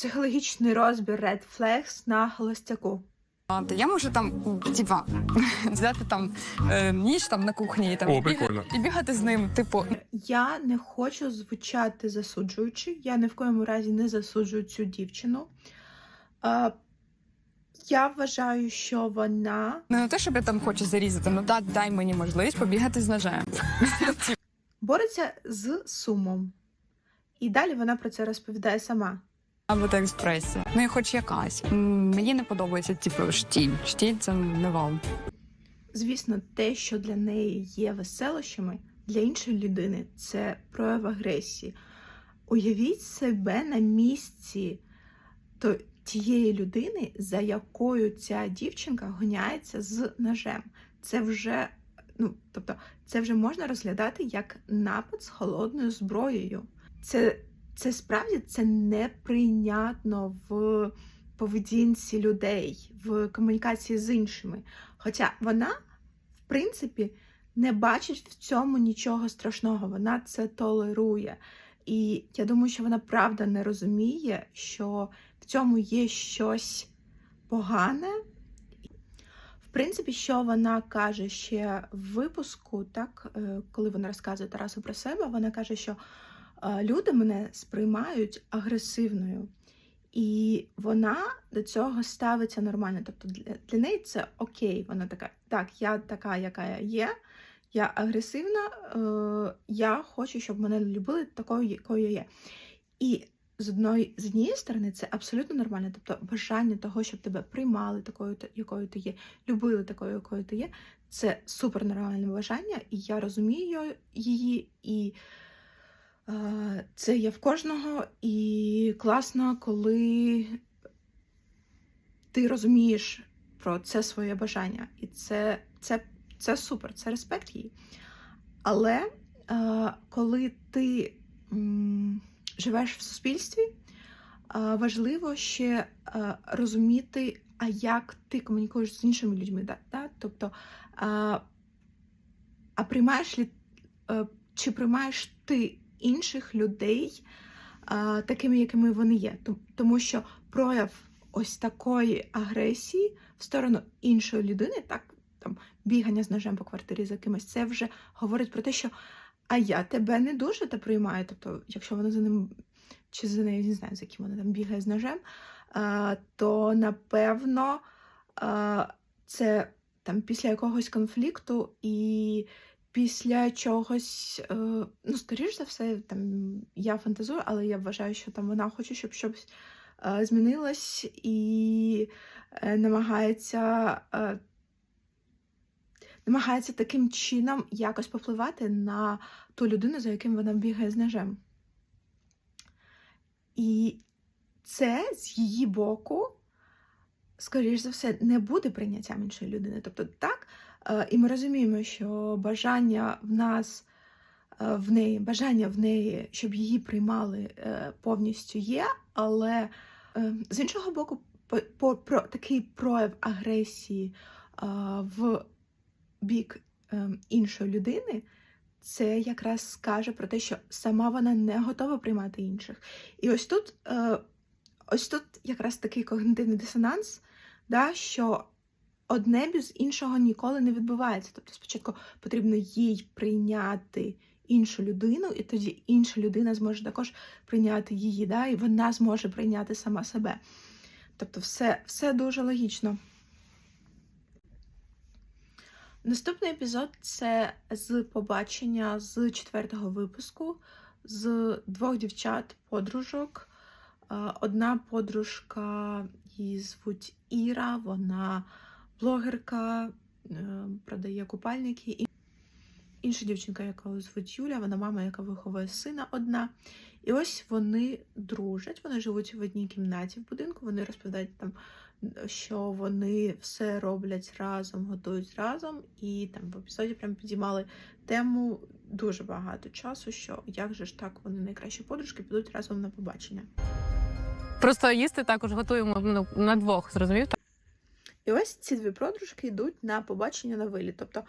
Психологічний розбір Red Flags на холостяку. А, я можу там, типа, взяти там е, ніж там на кухні і там О, і, біга- і бігати з ним. Типу, Я не хочу звучати засуджуючи. Я ні в коєму разі не засуджую цю дівчину. А, я вважаю, що вона не те, щоб я там хочу зарізати, ну да, дай мені можливість побігати з ножем. бореться з сумом. І далі вона про це розповідає сама. Або та експресія. Ну і хоч якась. Мені не подобається, типу, штіль. Штіль це не вау. Звісно, те, що для неї є веселощами, для іншої людини це прояв агресії. Уявіть себе на місці то, тієї людини, за якою ця дівчинка гоняється з ножем. Це вже, ну, тобто, це вже можна розглядати як напад з холодною зброєю. Це, це справді це неприйнятно в поведінці людей, в комунікації з іншими. Хоча вона, в принципі, не бачить в цьому нічого страшного, вона це толерує. І я думаю, що вона правда не розуміє, що в цьому є щось погане. В принципі, що вона каже ще в випуску, так, е, коли вона розказує Тарасу про себе, вона каже, що люди мене сприймають агресивною. І вона до цього ставиться нормально. Тобто для, для неї це окей. Вона така, так, я така, яка я є, я агресивна, е, я хочу, щоб мене любили такою, якою я є. І з одної з однієї сторони це абсолютно нормально. Тобто бажання того, щоб тебе приймали такою, якою ти є, любили такою, якою ти є, це супер нормальне бажання, і я розумію її. і Це є в кожного, і класно, коли ти розумієш про це своє бажання. І це, це, це супер, це респект їй. Але коли ти живеш в суспільстві, важливо ще розуміти, а як ти комунікуєш з іншими людьми. Да? Тобто, а приймаєш лі, е, чи приймаєш ти інших людей а, такими, якими вони є. Тому що прояв ось такої агресії в сторону іншої людини, так, там, бігання з ножем по квартирі за кимось, це вже говорить про те, що а я тебе не дуже та приймаю. Тобто, якщо вона за ним чи за нею, не знаю, за ким вона там бігає з ножем, а, то напевно а, це там після якогось конфлікту і після чогось, е, ну, скоріш за все, там я фантазую, але я вважаю, що там вона хоче, щоб щось е, змінилось і е, намагається. Намагається таким чином якось попливати на ту людину, за яким вона бігає з ножем. І це з її боку, скоріш за все, не буде прийняттям іншої людини. Тобто, так, І ми розуміємо, що бажання в нас, е, в неї, бажання в неї, щоб її приймали е, повністю є, але е, з іншого боку, по, про такий прояв агресії е, в бік е, іншої людини. Це якраз скаже про те, що сама вона не готова приймати інших. І ось тут, е, ось тут якраз такий когнитивний дисонанс, да, що одне без іншого ніколи не відбувається. Тобто спочатку потрібно їй прийняти іншу людину, і тоді інша людина зможе також прийняти її, да? і вона зможе прийняти сама себе. Тобто, все, все дуже логічно. Наступний епізод це з побачення з четвертого випуску з двох дівчат-подружок. Одна подружка її звуть Іра, вона блогерка, е, продає купальники. І інша дівчинка, яку звуть Юля, вона мама, яка виховує сина одна. І ось вони дружать, вони живуть в одній кімнаті в будинку. Вони розповідають там, що вони все роблять разом, готують разом. І там в епізоді прям підіймали тему дуже багато часу, що як же ж так вони найкращі подружки підуть разом на побачення. Просто їсти також готуємо ну, на двох, зрозумів? І ось ці дві подружки йдуть на побачення на виліт. Тобто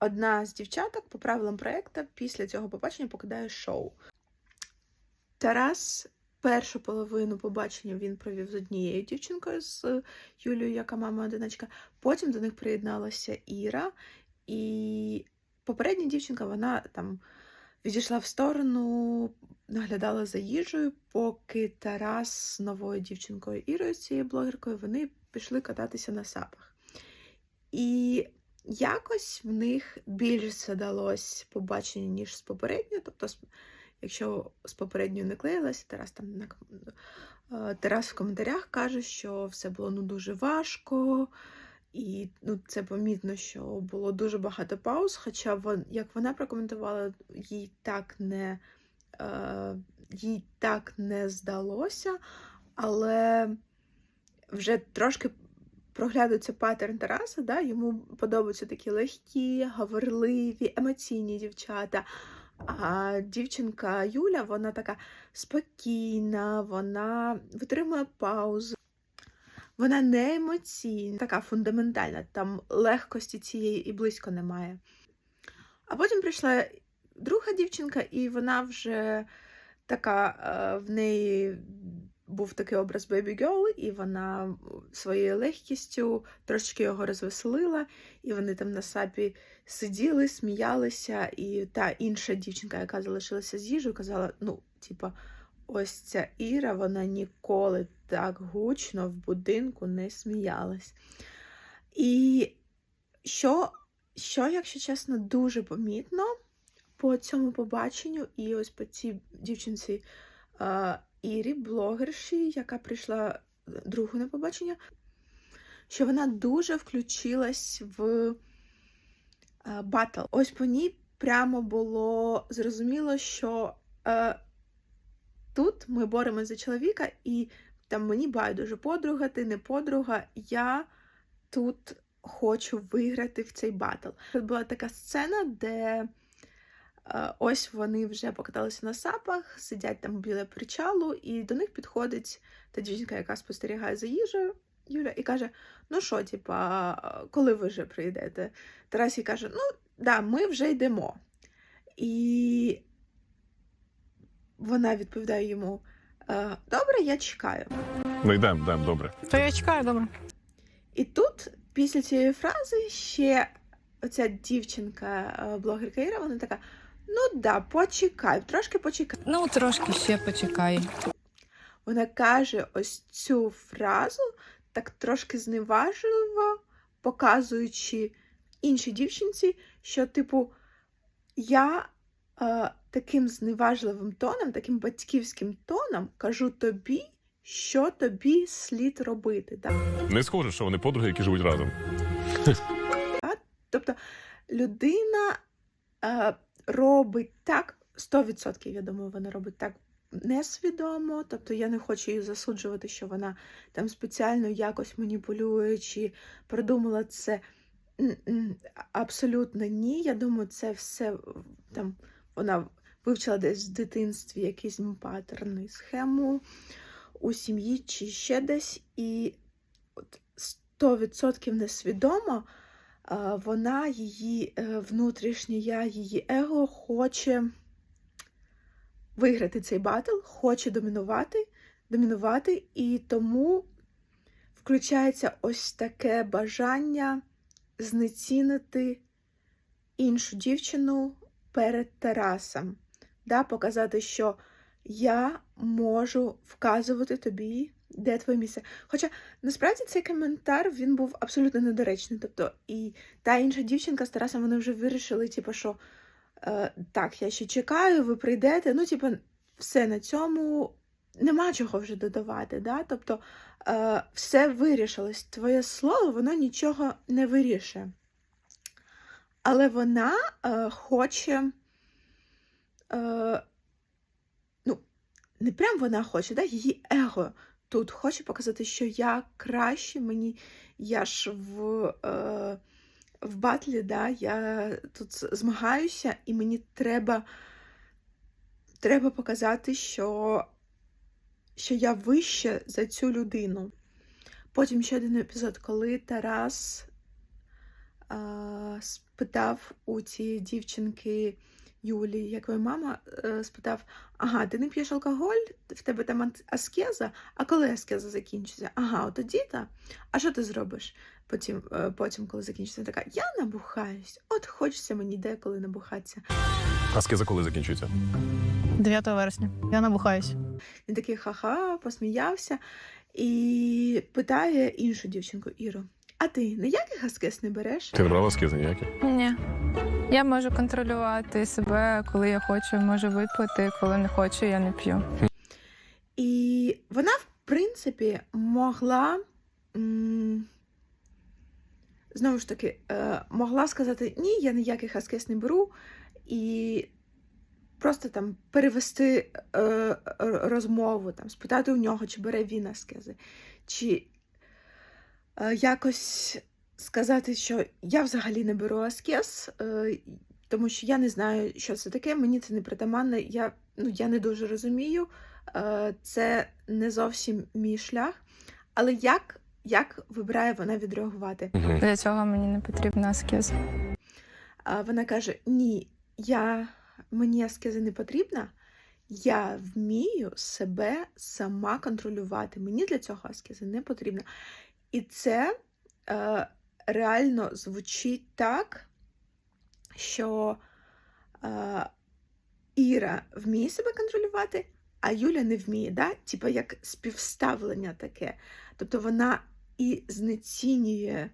одна з дівчаток по правилам проекту після цього побачення покидає шоу. Тарас першу половину побачення він провів з однією дівчинкою, з Юлією, яка мама одиначка. Потім до них приєдналася Іра, і попередня дівчинка вона там відійшла в сторону, наглядала за їжею, поки Тарас з новою дівчинкою Ірою, цією блогеркою, вони пішли кататися на сапах. І якось в них більше задалось побачення, ніж з попередньою. Тобто, якщо з попередньою не клеїлася, Тарас там на е, Тарас в коментарях каже, що все було ну дуже важко, і ну, це помітно, що було дуже багато пауз. Хоча вон, як вона прокоментувала, їй так не, е, їй так не здалося, але вже трошки проглядується паттерн Тараса, да? йому подобаються такі легкі, говорливі, емоційні дівчата. А дівчинка Юля, вона така спокійна, вона витримує паузу. Вона не емоційна, така фундаментальна, там легкості цієї і близько немає. А потім прийшла друга дівчинка, і вона вже така, е, в неї був такий образ Baby Girl, і вона своєю легкістю трошечки його розвеселила, і вони там на сапі сиділи, сміялися, і та інша дівчинка, яка залишилася з їжею, казала: ну, типа, ось ця Іра, вона ніколи так гучно в будинку не сміялась. І що, що, якщо чесно, дуже помітно по цьому побаченню, і ось по цій дівчинці Ірі, блогерші, яка прийшла другу на побачення, що вона дуже включилась в е, батл. Ось по ній прямо було зрозуміло, що е, тут ми боремося за чоловіка, і там мені байдуже подруга, ти не подруга. Я тут хочу виграти в цей батл. Тут була така сцена, де е, ось вони вже покаталися на сапах, сидять там біля причалу, і до них підходить та дівчинка, яка спостерігає за їжею. Юля і каже: Ну що, типа, коли ви вже прийдете? Тарас їй каже: Ну, да, ми вже йдемо. І вона відповідає йому: «Е, Добре, я чекаю. Ну йдемо, йдемо, добре. То я чекаю, добре. І тут, після цієї фрази, ще оця дівчинка, е, блогерка Іра, вона така: ну да, почекай, трошки почекай. Ну, трошки ще почекай. Вона каже ось цю фразу так трошки зневажливо, показуючи іншій дівчинці, що, типу, я е, таким зневажливим тоном, таким батьківським тоном кажу тобі, що тобі слід робити. Так? Не схоже, що вони подруги, які живуть разом. Тобто людина е, робить так, 100%, я думаю, вона робить так несвідомо. Тобто я не хочу її засуджувати, що вона там спеціально якось маніпулює чи продумала це. Абсолютно ні. Я думаю, це все там вона вивчила десь в дитинстві якийсь паттерн і схему у сім'ї чи ще десь. І от 100% несвідомо вона, її е, внутрішнє я, її его хоче виграти цей батл, хоче домінувати, домінувати, і тому включається ось таке бажання знецінити іншу дівчину перед Тарасом, да, показати, що я можу вказувати тобі, де твоє місце. Хоча насправді цей коментар він був абсолютно недоречний. Тобто, і та інша дівчинка з Тарасом вони вже вирішили, типу, що е, так, я ще чекаю, ви прийдете. Ну, типу, все на цьому нема чого вже додавати. Да? Тобто, е, все вирішилось. Твоє слово, воно нічого не вирішує. Але вона е, хоче. Е, ну, не прям вона хоче, да? її его тут хоче показати, що я краще мені, я ж в, е, в батлі, да, я тут змагаюся, і мені треба, треба показати, що, що я вище за цю людину. Потім ще один епізод, коли Тарас е, спитав у цієї дівчинки, Юлі, як твоя мама е, спитав: ага, ти не п'єш алкоголь, в тебе там аскеза, а коли аскеза закінчиться? Ага, от тоді та. А що ти зробиш потім, е, потім коли закінчиться? Така, я набухаюсь, от хочеться мені деколи набухатися. А скиза коли закінчується? 9 вересня. Я набухаюсь. Він такий ха-ха, посміявся і питає іншу дівчинку Іру: А ти ніяких аскез не береш? Ти не брала скизи ніякі? Ні. Я можу контролювати себе, коли я хочу, можу випити, коли не хочу, я не п'ю. І вона, в принципі, могла. Знову ж таки, е, могла сказати: ні, я ніяких аскез не беру, і просто там перевести е, розмову, там, спитати у нього, чи бере він аскези, чи е, якось сказати, що я взагалі не беру аскез, е, тому що я не знаю, що це таке, мені це не притаманне, я, ну, я не дуже розумію. Е, Це не зовсім мій шлях. Але як, як вибирає вона відреагувати? Для цього мені не потрібна аскеза. Вона каже: Ні, я, мені аскеза не потрібна. Я вмію себе сама контролювати. Мені для цього аскеза не потрібна. І це е, реально звучить так, що е, Іра вміє себе контролювати, а Юля не вміє. Да? Типа як співставлення таке. Тобто вона і знецінює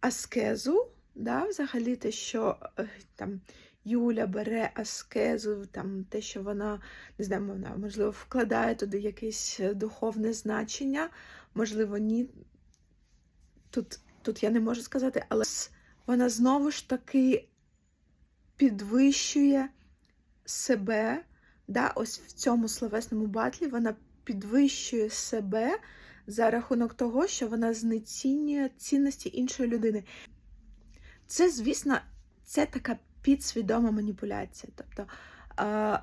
аскезу, да, взагалі те, що е, там Юля бере аскезу, там те, що вона не знаю, вона можливо вкладає туди якесь е, духовне значення, можливо, ні. Тут, тут я не можу сказати, але вона знову ж таки підвищує себе. Да, ось в цьому словесному батлі вона підвищує себе за рахунок того, що вона знецінює цінності іншої людини. Це, звісно, це така підсвідома маніпуляція. Тобто, е,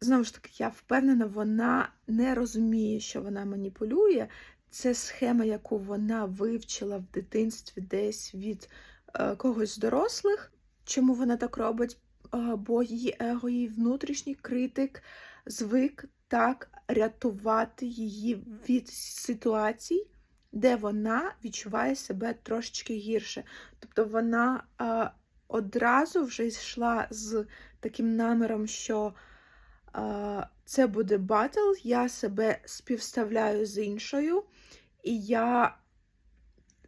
знову ж таки, я впевнена, вона не розуміє, що вона маніпулює. Це схема, яку вона вивчила в дитинстві десь від е, когось з дорослих. Чому вона так робить? Е, бо її его, її внутрішній критик звик так рятувати її від ситуацій, де вона відчуває себе трошечки гірше. Тобто вона е, одразу вже йшла з таким наміром, що це буде батл, я себе співставляю з іншою, і я,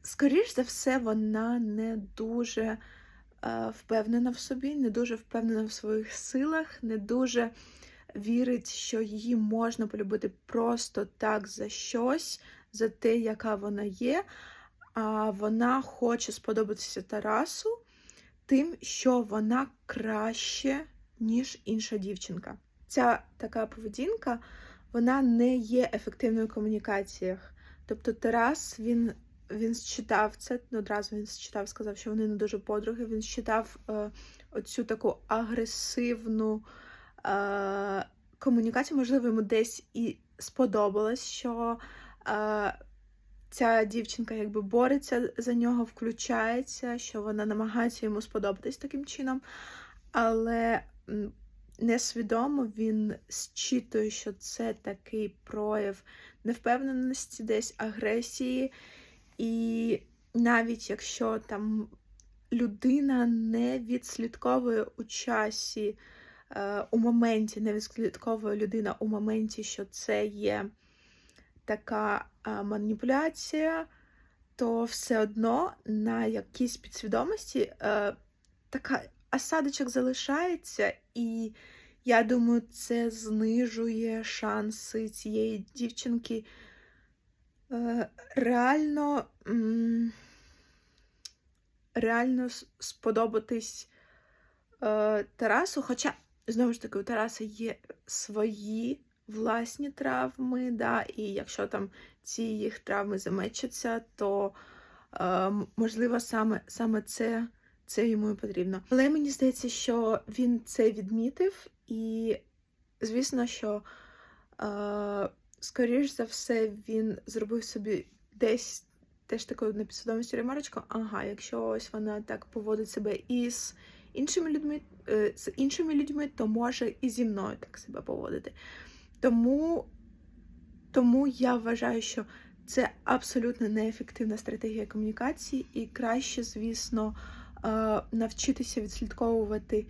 скоріш за все, вона не дуже е, впевнена в собі, не дуже впевнена в своїх силах, не дуже вірить, що її можна полюбити просто так за щось, за те, яка вона є. А вона хоче сподобатися Тарасу тим, що вона краще, ніж інша дівчинка. Ця така поведінка вона не є ефективною в комунікаціях. Тобто Тарас він, він считав це, ну, одразу він считав, сказав, що вони не дуже подруги. Він считав е, оцю таку агресивну е, комунікацію, можливо, йому десь і сподобалось, що е, ця дівчинка якби бореться за нього, включається, що вона намагається йому сподобатись таким чином, але несвідомо він зчитує, що це такий прояв невпевненості, десь агресії, і навіть якщо там людина не відслідковує у часі, е, у моменті, не відслідковує людина у моменті, що це є така е, маніпуляція, то все одно на якійсь підсвідомості е, така осадочок залишається, і я думаю, це знижує шанси цієї дівчинки е, реально, реально сподобатись е, Тарасу. Хоча, знову ж таки, у Тараса є свої власні травми, да, і якщо там ці їх травми замечаться, то е, можливо саме, саме це, це йому і потрібно. Але мені здається, що він це відмітив, і звісно, що е, скоріш за все він зробив собі десь теж таку на підсвідомості ремарочку, ага, якщо ось вона так поводить себе із іншими людьми, е, з іншими людьми, то може і зі мною так себе поводити. Тому, тому я вважаю, що це абсолютно неефективна стратегія комунікації, і краще, звісно, е, навчитися відслідковувати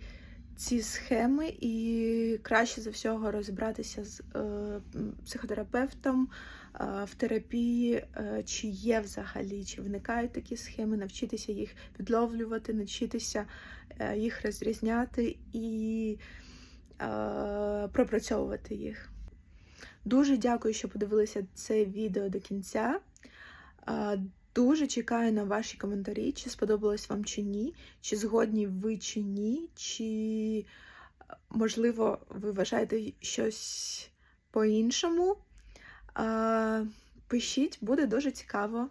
ці схеми, і краще за всього розібратися з е, психотерапевтом е, в терапії, е, чи є взагалі, чи виникають такі схеми, навчитися їх відловлювати, навчитися е, їх розрізняти і е, пропрацьовувати їх. Дуже дякую, що подивилися це відео до кінця. Дуже чекаю на ваші коментарі, чи сподобалось вам чи ні, чи згодні ви чи ні, чи е, можливо ви вважаєте щось по-іншому. Пишіть, буде дуже цікаво.